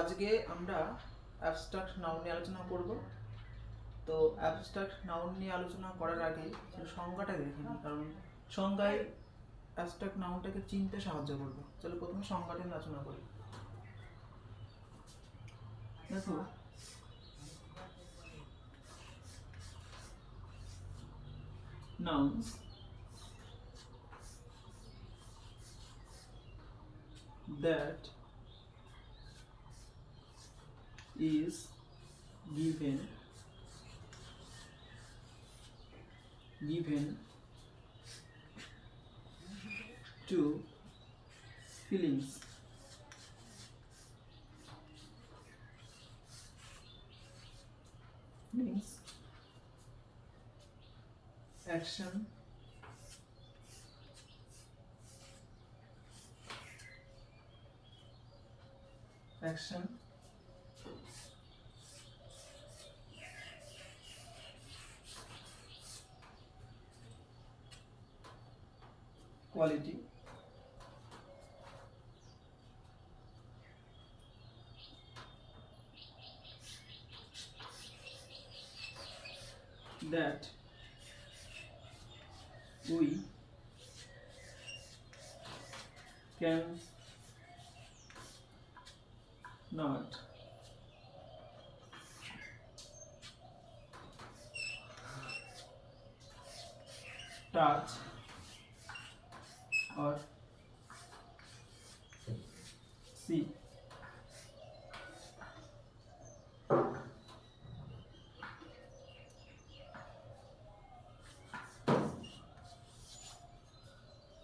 আজকে আমরা abstract noun নিয়ে আলোচনা করব। তো অ্যাবস্ট্রাক্ট নাউন নিয়ে আলোচনা করার আগে সংজ্ঞাটা দেখে নিই, কারণ সংজ্ঞায় অ্যাবস্ট্রাক্ট নাউনটাকে চিনতে সাহায্য করবে। চলো প্রথমে সংজ্ঞাটা নিয়ে আলোচনা করি। দেখো, nouns that is given given to feelings. Means action. Action quality that we can not touch और C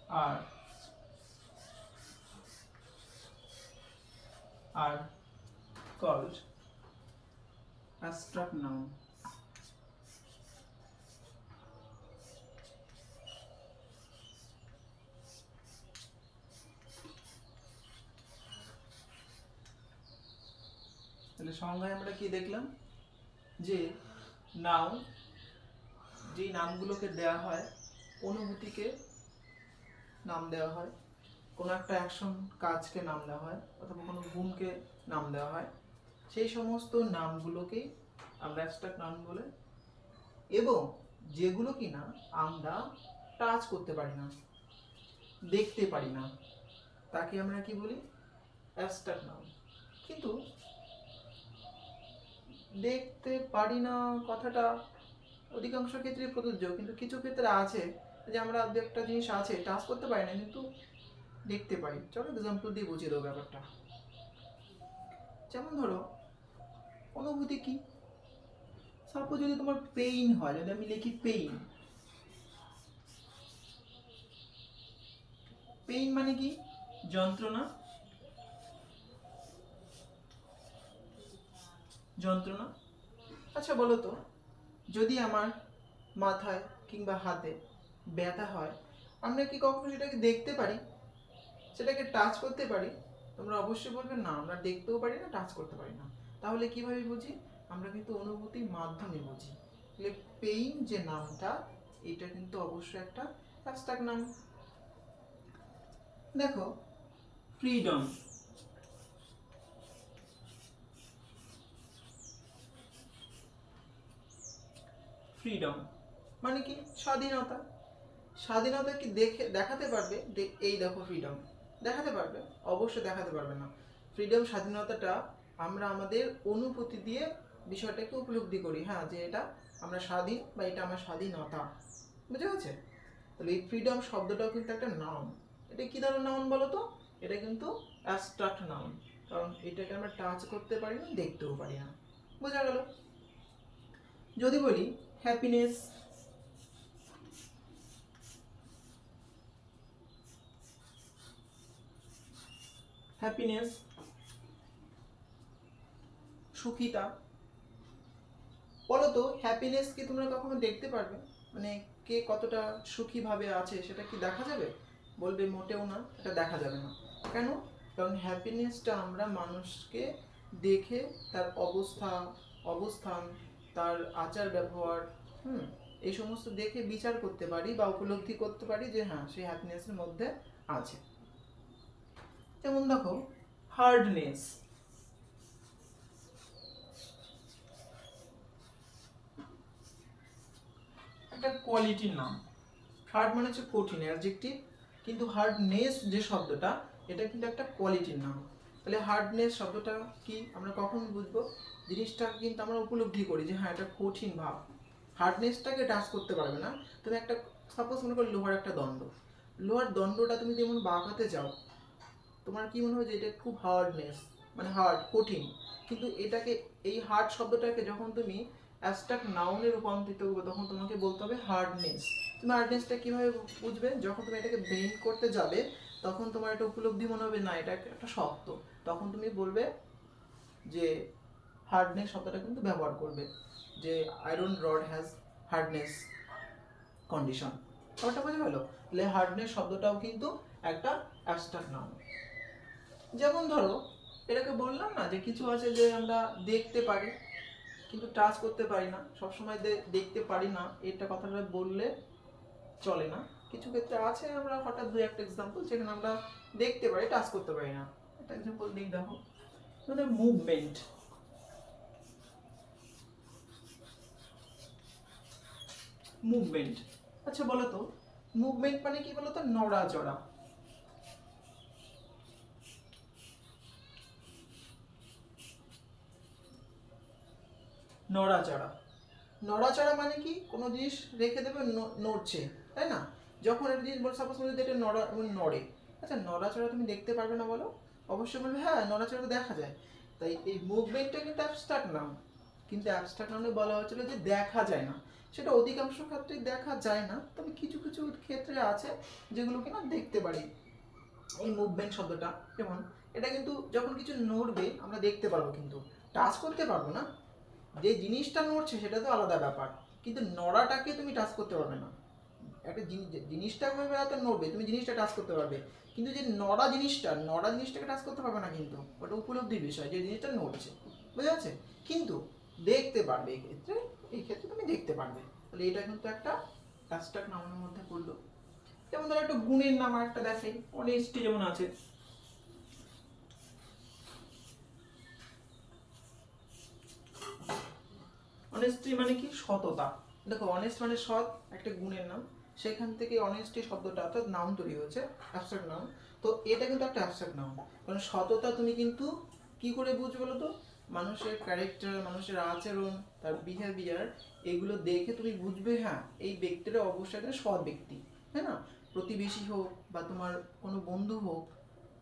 R are called abstract noun সংজ্ঞায় আমরা কি দেখলাম? যে নাউন যেই নামগুলোকে দেয়া হয়, অনুভূতিকে নাম দেওয়া হয়, কোনো একটা অ্যাকশন কাজকে নাম দেওয়া হয়, অথবা কোনো গুণকে নাম দেওয়া হয়, সেই সমস্ত নামগুলোকেই আমরা অ্যাবস্ট্রাক্ট নাম বলে, এবং যেগুলো কি না আমরা টাচ করতে পারি না, দেখতে পারি না, তাকে আমরা কি বলি? অ্যাবস্ট্রাক্ট নাম কিন্তু দেখতে পারি না কথাটা। অধিকাংশ ক্ষেত্রে প্রযোজ্য, কিন্তু কিছু ক্ষেত্রে আছে যে আমরা একটা জিনিস আছে, টাচ করতে পারি না, কিন্তু দেখতে পারি। চলো এক্সাম্পল দিয়ে বুঝিয়ে দেবো ব্যাপারটা। যেমন ধরো, অনুভূতি কি? সাপোজ যদি তোমার পেইন হয়, যদি আমি লিখি পেইন পেইন মানে কি? যন্ত্রণা। যন্ত্রণা? আচ্ছা বলো তো, যদি আমার মাথায় কিংবা হাতে ব্যথা হয়, আমরা কি কখনো সেটাকে দেখতে পারি? সেটাকে টাচ করতে পারি? তোমরা অবশ্যই বলবে, না, আমরা দেখতেও পারি না টাচ করতে পারি না। তাহলে কীভাবে বুঝি? আমরা কিন্তু অনুভূতির মাধ্যমে বুঝি। তাহলে পেইন যে নামটা, এটা কিন্তু অবশ্যই একটা নাম। দেখো ফ্রিডম ফ্রিডম মানে কি? স্বাধীনতা। স্বাধীনতা কি দেখে, দেখাতে পারবে? এই দেখো ফ্রিডম দেখাতে পারবে? অবশ্যই দেখাতে পারবে না। ফ্রিডম স্বাধীনতাটা আমরা আমাদের অনুভূতি দিয়ে বিষয়টাকে উপলব্ধি করি। হ্যাঁ যে এটা আমরা স্বাধীন বা এটা আমার স্বাধীনতা। বুঝে গেছে? তাহলে এই ফ্রিডম শব্দটাও কিন্তু একটা নাউন এটা কী ধরনের নাউন বলো তো? এটা কিন্তু অ্যাবস্ট্রাক্ট নাউন কারণ এটাকে আমরা টাচ করতে পারি না, দেখতেও পারি না। বোঝা গেল? যদি বলি হ্যাপিনেস হ্যাপিনেস সুখিতা। বলো তো হ্যাপিনেস কি তোমরা কখনো দেখতে পারবে? মানে কে কতটা সুখীভাবে আছে, সেটা কি দেখা যাবে? বলবে মোটেও না এটা দেখা যাবে না। কেন? কারণ হ্যাপিনেসটা আমরা মানুষকে দেখে তার অবস্থা, অবস্থান তার আচার ব্যবহার, হুম, এই সমস্ত দেখে বিচার করতে পারি বা উপলব্ধি করতে পারি যে হ্যাঁ সেই হ্যাপিনেসের মধ্যে আছে। যেমন দেখো হার্ডনেস একটা কোয়ালিটির নাম। হার্ড মানে হচ্ছে কঠিন অ্যাডজেক্টিভ কিন্তু হার্ডনেস যে শব্দটা, এটা কিন্তু একটা কোয়ালিটির নাম। তাহলে হার্ডনেস শব্দটা কি? আমরা কখন বুঝব? জিনিসটা কিন্তু আমরা উপলব্ধি করি যে হ্যাঁ এটা কঠিন ভাব। হার্ডনেসটাকে টাচ করতে পারবে না। তুমি একটা সাপোজ মনে করো লোহার একটা দণ্ড। লোহার দণ্ডটা তুমি যেমন বাঁকাতে যাও তোমার কি মনে হয় যে এটা খুব হার্ডনেস মানে হার্ড কঠিন? কিন্তু এটাকে, এই হার্ড শব্দটাকে যখন তুমি অ্যাবস্ট্রাক্ট নাউনে রূপান্তরিত করবে, তখন তোমাকে বলতে হবে হার্ডনেস তুমি হার্ডনেসটা কীভাবে বুঝবে? যখন তুমি এটাকে বেন্ড করতে যাবে তখন তোমার এটা উপলব্ধি মনে হবে, না, এটা একটা শক্ত। তখন তুমি বলবে যে হার্ডনেস শব্দটা কিন্তু ব্যবহার করবে, যে iron rod has hardness condition ব্যাপারটা বোঝা গেল? তাহলে হার্ডনেস শব্দটাও কিন্তু একটা অ্যাবস্ট্রাক্ট নাম যেমন ধরো, এটাকে বললাম না যে কিছু আছে যে আমরা দেখতে পারি, কিন্তু টাচ করতে পারি না। সবসময় দেখতে পারি না, এটা কথাটা বললে চলে না। কিছু ক্ষেত্রে আছে, আমরা হঠাৎ দু একটা এক্সাম্পল যেখানে আমরা দেখতে পারি টাচ করতে পারি না। একটা এক্সাম্পল দিক দেখো। মানে মুভমেন্ট মুভমেন্ট আচ্ছা বলো তো। মুভমেন্ট মানে কি বলো তো? নড়াচড়া। নড়াচড়া। নড়াচড়া মানে কি? কোনো জিনিস রেখে দেবে নড়ছে, তাই না? যখন একটা জিনিস বল সাপোজ যদি এটা নড়া এবং নড়ে। আচ্ছা নড়াচড়া তুমি দেখতে পারবে না বলো? অবশ্যই বলবে হ্যাঁ নড়াচড়া দেখা যায়। তাই এই মুভমেন্টটা কিন্তু অ্যাবস্ট্রাক্ট নাম কিন্তু অ্যাবস্ট্রাক্ট নামে বলা হচ্ছিল যে দেখা যায় না। সেটা অধিকাংশ ক্ষেত্রে দেখা যায় না। তবে কিছু কিছু ক্ষেত্রে আছে যেগুলো কিনা দেখতে পারি। এই মুভমেন্ট শব্দটা, যেমন এটা কিন্তু যখন কিছু নড়বে, আমরা দেখতে পারব কিন্তু। টাচ করতে পারব না। যে জিনিসটা নড়ছে, সেটা তো আলাদা ব্যাপার। কিন্তু নড়াটাকে তুমি টাচ করতে পারবে না। একটা জিনিসটা জিনিসটা হয়তো নড়বে, তুমি জিনিসটা টাচ করতে পারবে। কিন্তু যে নড়া জিনিসটা, নড়া জিনিসটাকে টাচ করতে পারবে না কিন্তু। ওটা উপলব্ধির বিষয়, যে জিনিসটা নড়ছে। বুঝা যাচ্ছে কিন্তু দেখতে পারবে এক্ষেত্রে ক্ষেত্রে, এই ক্ষেত্রে তুমি দেখতে পারবে। তাহলে এটা কিন্তু একটা অ্যাবস্ট্রাক্ট নামের মধ্যে পড়ল। যেমন ধরো একটা গুণের নাম একটা দেখাই। অনেস্টি যেমন আছে। অনেস্টি মানে কি? সততা। দেখো অনেস্ট মানে সৎ, একটা গুণের নাম। সেখান থেকে অনেস্টি শব্দটা অর্থাৎ নাম তৈরি হয়েছে অ্যাবস্ট্রাক্ট নাম তো এটা কিন্তু একটা অ্যাবস্ট্রাক্ট নাম কারণ সততা তুমি কিন্তু কি করে বুঝবে বলো তো? মানুষের ক্যারেক্টার মানুষের আচরণ, তার বিহেভিয়ার এগুলো দেখে তুমি বুঝবে হ্যাঁ এই ব্যক্তিটা অবশ্যই একটা সৎ ব্যক্তি, তাই না? প্রতিবেশী হোক বা তোমার কোনো বন্ধু হোক,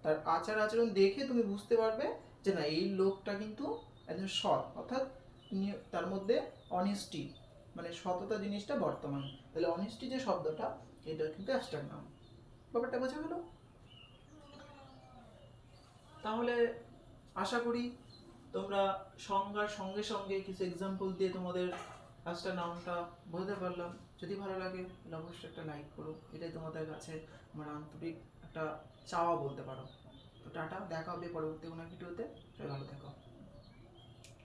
তার আচার আচরণ দেখে তুমি বুঝতে পারবে যে না, এই লোকটা কিন্তু একজন সৎ। অর্থাৎ তার মধ্যে অনেস্টি মানে সততা জিনিসটা বর্তমান। তাহলে অনেস্টি যে শব্দটা, এটা কিন্তু অ্যাবস্ট্রাক্ট নাম ব্যাপারটা বোঝা গেল? তাহলে আশা করি তোমরা সংজ্ঞার সঙ্গে সঙ্গে কিছু এক্সাম্পল দিয়ে তোমাদের অ্যাবস্ট্রাক্ট নামটা বোঝাতে পারলাম। যদি ভালো লাগে অবশ্যই একটা লাইক করো। এটাই তোমাদের কাছে আমার আন্তরিক একটা চাওয়া বলতে পারো। তো টাটা, দেখা হবে পরবর্তী কোনো ভিডিওতে। ভালো থেকো।